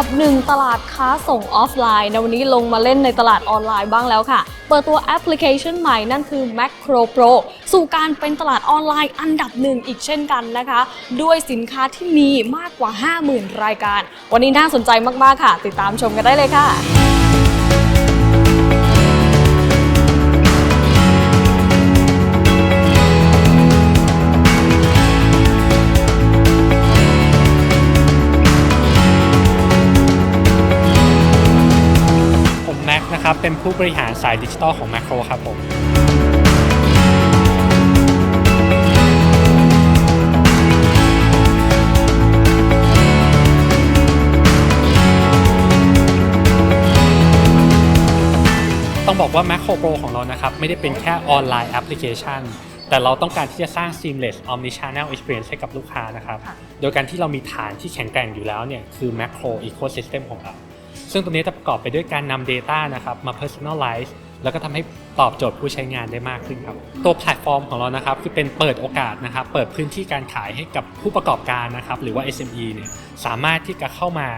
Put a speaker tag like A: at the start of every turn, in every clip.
A: กับหนึ่งตลาดค้าส่งออฟไลน์ในวันนี้ลงมาเล่นในตลาดออนไลน์บ้างแล้วค่ะ เปิดตัวแอปพลิเคชันใหม่นั่นคือ Macro Pro สู่การเป็นตลาดออนไลน์อันดับหนึ่งอีกเช่นกันนะคะ ด้วยสินค้าที่มีมากกว่า 50,000 รายการ วันนี้น่าสนใจมาก ๆ ค่ะ ติดตามชมกันได้เลยค่ะ
B: ครับ เป็นผู้บริหารสายดิจิทัลของ Macro ครับผม ต้องบอกว่า Macro Pro ของเรานะครับ ไม่ได้เป็นแค่ออนไลน์แอปพลิเคชัน แต่เราต้องการที่จะสร้าง seamless omnichannel experience ให้กับลูกค้านะครับ
A: ค่ะ
B: โดยการที่เรามีฐานที่แข็งแกร่งอยู่แล้วเนี่ยคือ Macro Ecosystem ของเรา ซึ่งตรงนี้จะประกอบไปด้วยการนำ Data นะครับมา personalize แล้วก็ทำให้ตอบโจทย์ผู้ใช้งานได้มากขึ้นครับ ตัวแพลตฟอร์มของเรานะครับคือเป็นเปิดโอกาสนะครับ เปิดพื้นที่การขายให้กับผู้ประกอบการนะครับหรือว่า SME เนี่ยสามารถที่จะเข้ามา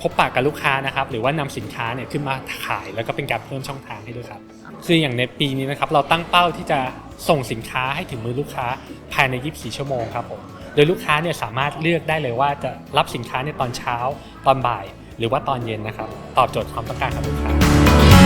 B: พบปะกับลูกค้านะครับหรือว่านำสินค้าเนี่ยขึ้นมาขาย แล้วก็เป็นการเพิ่มช่องทางให้ด้วยครับ คืออย่างในปีนี้นะครับเราตั้งเป้าที่จะส่งสินค้าให้ถึงมือลูกค้าภายใน 24 ชั่วโมงครับผมโดยลูกค้าเนี่ยสามารถเลือกได้เลยว่าจะรับสินค้าในตอนเช้าตอนบ่าย หรือว่าตอนเย็นนะครับ ตอบโจทย์ความต้องการของลูกค้า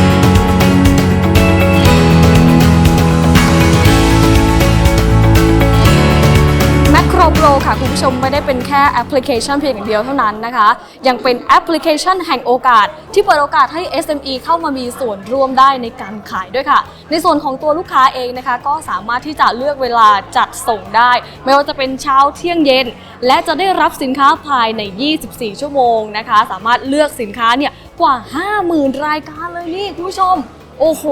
A: คุณผู้ชมไม่ได้เป็นแค่แอปพลิเคชันเพียงอย่างเดียวเท่านั้นนะคะ ยังเป็นแอปพลิเคชันแห่งโอกาส ที่เปิดโอกาสให้ SME เข้ามามีส่วนร่วมได้ในการขายด้วยค่ะ ในส่วนของตัวลูกค้าเองนะคะ ก็สามารถที่จะเลือกเวลาจัดส่งได้ ไม่ว่าจะเป็นเช้าเที่ยงเย็น และจะได้รับสินค้าภายใน 24 ชั่วโมงนะคะ สามารถเลือกสินค้าเนี่ยกว่า 50,000 รายการเลยนี่คุณผู้ชม โอ้โห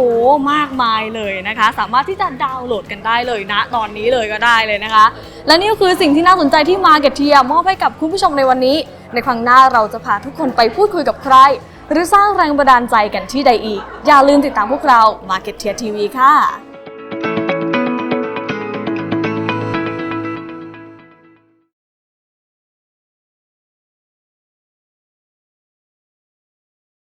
A: มากมายเลยนะคะ สามารถที่จะดาวน์โหลดกันได้เลยนะ ตอนนี้เลยก็ได้เลยนะคะ และนี่ก็คือสิ่งที่น่าสนใจที่ Market เทียมอบให้กับคุณผู้ชมในวันนี้ ในครั้งหน้าเราจะพาทุกคนไปพูดคุยกับใคร หรือสร้างแรงบันดาลใจกันที่ใดอีก อย่าลืมติดตามพวกเรา Marketeer TV ค่ะ